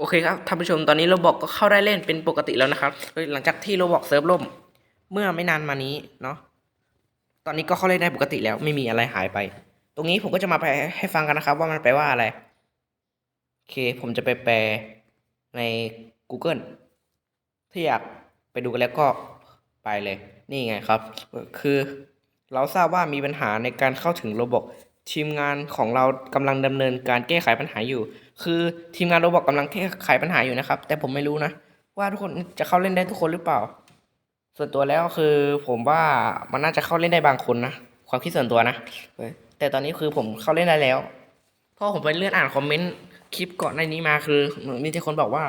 โอเคครับท่านผู้ชมตอนนี้โรบอกก็เข้าได้เล่นเป็นปกติแล้วนะครับโดยหลังจากที่โรบอกเซิร์ฟล่ม เมื่อไม่นานมานี้เนาะตอนนี้ก็เข้าเล่นได้ปกติแล้วไม่มีอะไรหายไป ตรงนี้ผมก็จะมาแปลให้ฟังกันนะครับ ว่ามันแปลว่าอะไรโอเค ผมจะไปแปลใน Google ถ้าอยากไปดูกันแล้วก็ไปเลย นี่ไงครับ คือเราทราบว่ามีปัญหาในการเข้าถึงโรบอก ทีมงานของเรากำลังดำเนินการแก้ไขปัญหาอยู่ คือทีมงานโรบอกกำลังแก้ไขปัญหาอยู่นะครับ แต่ผมไม่รู้นะ ว่าทุกคนจะเข้าเล่นได้ทุกคนหรือเปล่า ส่วนตัวแล้วคือผมว่ามันน่าจะเข้าเล่นได้บางคนนะความคิดส่วนตัวนะแต่ตอนนี้คือผมเข้าเล่นได้แล้วเพราะผมไปเลื่อนอ่านคอมเมนต์คลิปก่อนในนี้มาคือมีแต่คนบอกว่า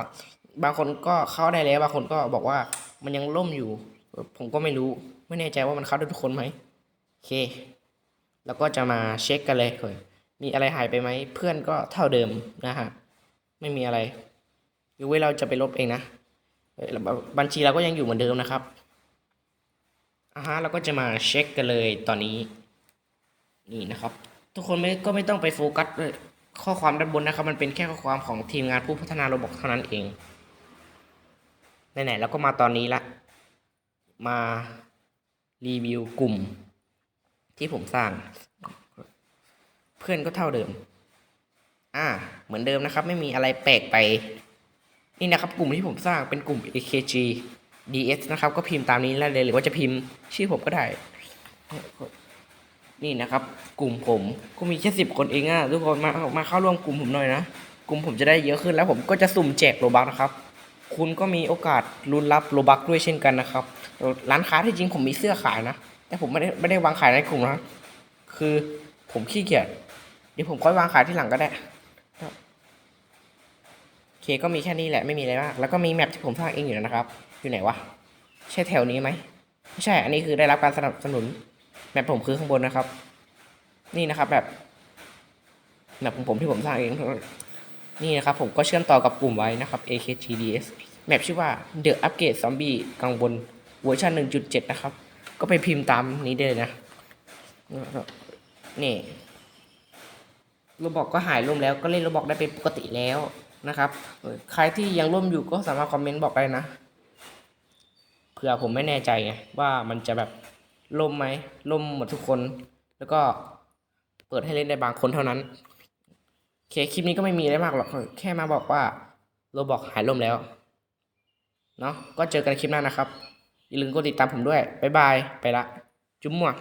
บางคนก็เข้าได้แล้ว บางคนก็บอกว่ามันยังล่มอยู่ ผมก็ไม่รู้ไม่แน่ใจว่ามันเข้าได้ทุกคนไหมโอเค แล้วก็จะมาเช็คกันเลยเฮ้ยมีอะไรหายไปไหมเพื่อนก็เท่าเดิมนะฮะไม่มีอะไรยกเว้นเราจะไปลบเองนะบัญชีเราก็ยังอยู่เหมือนเดิมนะครับอ่าฮะเราก็จะมาเช็คกันเลยตอนนี้ นี่นะครับ ทุกคนไม่ก็ไม่ต้องไปโฟกัสข้อความด้านบนนะครับ มันเป็นแค่ข้อความของทีมงานผู้พัฒนาระบบเท่านั้นเองไหนๆแล้วก็มาตอนนี้ละ มารีวิวกลุ่ม ที่ผมสร้าง เพื่อนก็เท่าเดิม อ่า เหมือนเดิมนะครับ ไม่มีอะไรแปลกไป นี่นะครับ กลุ่มที่ผมสร้างเป็นกลุ่ม AKG DS นะครับ ก็พิมพ์ตามนี้แล้วเลย หรือว่าจะพิมพ์ชื่อผมก็ได้ นี่นะครับ กลุ่มผมก็มีแค่สิบคนเองอะทุกคนมามาเข้าร่วมกลุ่มผมหน่อยนะกลุ่มผมจะได้เยอะขึ้นแล้วผมก็จะสุ่มแจกโลบักนะครับ คุณก็มีโอกาสลุ้นรับโลบักด้วยเช่นกันนะครับ ร้านค้าที่จริงผมมีเสื้อขายนะ แต่ผมไม่ได้ไม่ได้วางขายในกลุ่มนะคือผมขี้เกียจเดี๋ยวผมค่อยวางขายที่หลังก็ได้โอเคก็มีแค่นี้แหละไม่มีอะไรมาก แล้วก็มีแมปที่ผมสร้างเองอยู่นะครับ อยู่ไหนวะใช่แถวนี้ไหมไม่ใช่ อันนี้คือได้รับการสนับสนุนแมปผมคือข้างบนนะครับ นี่นะครับแบบแมปของผมที่ผมสร้างเอง นี่นะครับ ผมก็เชื่อมต่อกับกลุ่มไว้นะครับ AKGDS แมปชื่อว่า The Upgrade Zombie กังบนเวอร์ชัน1.7 นะครับ ก็ไปพิมพ์ตามนี้ได้เลยนะ นี่โรบอกก็หายล่มแล้วก็เล่นโรบอกได้เป็นปกติแล้วนะครับ ใครที่ยังร่วมอยู่ก็สามารถคอมเมนต์บอกได้นะเผื่อผมไม่แน่ใจไงว่ามันจะแบบล่มไหมล่มหมดทุกคน แล้วก็เปิดให้เล่นได้บางคนเท่านั้นโอเคคลิปนี้ก็ไม่มีอะไรมากหรอกแค่มาบอกว่าโรบอกหายล่มแล้วเนาะก็เจอกันคลิปหน้านะครับ อย่าลืมกดติดตามผมด้วย บ๊ายบาย ไปละ จุ๊บมั่ว